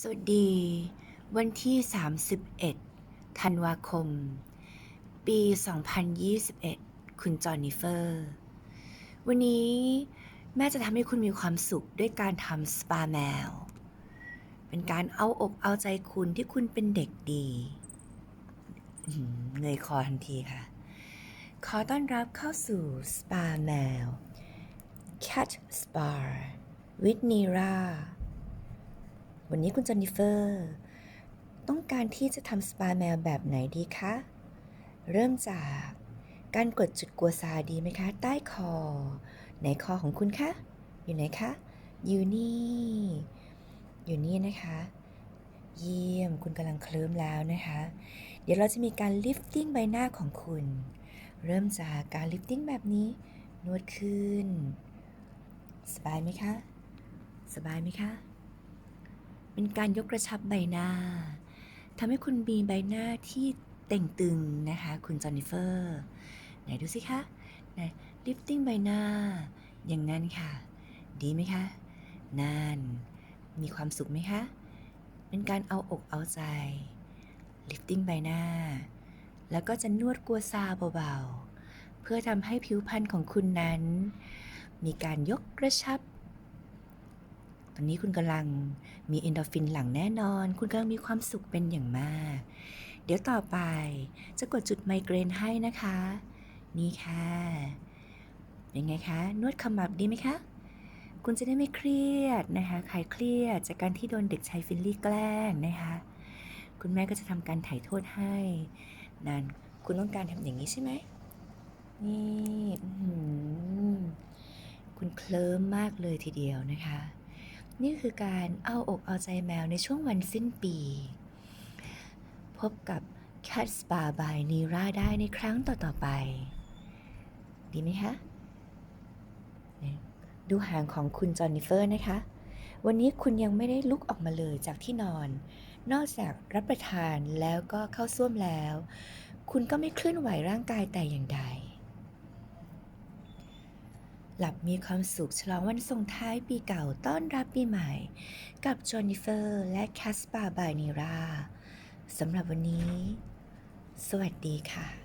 สวัสดี วันที่ 31 ธันวาคม ปี 2021 คุณจอห์นนิเฟอร์ วันนี้แม่จะทำให้คุณมีความสุขด้วยการทำสปาแมว เป็นการเอาอกเอาใจคุณที่คุณเป็นเด็กดีอื้อหือเงยคอทันทีค่ะ ขอต้อนรับเข้าสู่สปาแมว Cat Spa with Nira วันนี้คุณเจนนิเฟอร์ ต้องการที่จะทำสปาแมวแบบไหนดีคะ เริ่มจากการกดจุดกัวซาดีไหมคะ ใต้คอ ไหนคอของคุณคะ อยู่ไหนคะ อยู่นี่ อยู่นี่นะคะ เยี่ยมคุณกำลังเคลิ้มแล้วนะคะ เดี๋ยวเราจะมีการลิฟติ้งใบหน้าของคุณ เริ่มจากการลิฟติ้งแบบนี้ นวดขึ้น สบายไหมคะ สบายไหมคะ เป็นการยกกระชับใบหน้าทำให้คุณมีใบหน้าที่เต่งตึงนะคะ คุณจอนิเฟอร์ไหนดูสิคะไหนลิฟติ้งใบหน้า อย่างนั้นค่ะ ดีไหมคะนั่นมีความสุขไหมคะ เป็นการเอาอกเอาใจ ลิฟติ้งใบหน้า แล้วก็จะนวดกัวซาเบาๆ เพื่อทำให้ผิวพรรณของคุณนั้น มีการยกกระชับ ตอนนี้คุณกำลังมีเอนโดฟินหลั่งแน่นอน คุณกำลังมีความสุขเป็นอย่างมาก เดี๋ยวต่อไปจะกดจุดไมเกรนให้นะคะ นี่ค่ะเป็นไงคะ นวดขมับดีไหมคะ คุณจะได้ไม่เครียดนะคะใครเครียดจากการที่โดนเด็กชายฟิลลี่แกล้งนะคะ คุณแม่ก็จะทำการถ่ายโทษให้นั่นคุณต้องการทำอย่างนี้ใช่ไหมนี่คุณเคลิ้มมากเลยทีเดียวนะคะ นี่คือการเอาอกเอาใจแมวในช่วงวันสิ้นปี พบกับ Cat Spa by Nira ได้ในครั้งต่อ ๆ ไป ดีไหมคะ ดูหางของคุณจอห์นนิเฟอร์นะคะ วันนี้คุณยังไม่ได้ลุกออกมาเลยจากที่นอน นอกจากรับประทานแล้วก็เข้าส้วมแล้ว คุณก็ไม่เคลื่อนไหวร่างกายแต่อย่างใด หลับมีความสุขฉลองวันส่งท้ายปีเก่าต้อนรับปีใหม่ กับจอห์นนิเฟอร์และแคสปาบายนีราสำหรับวันนี้ สวัสดีค่ะ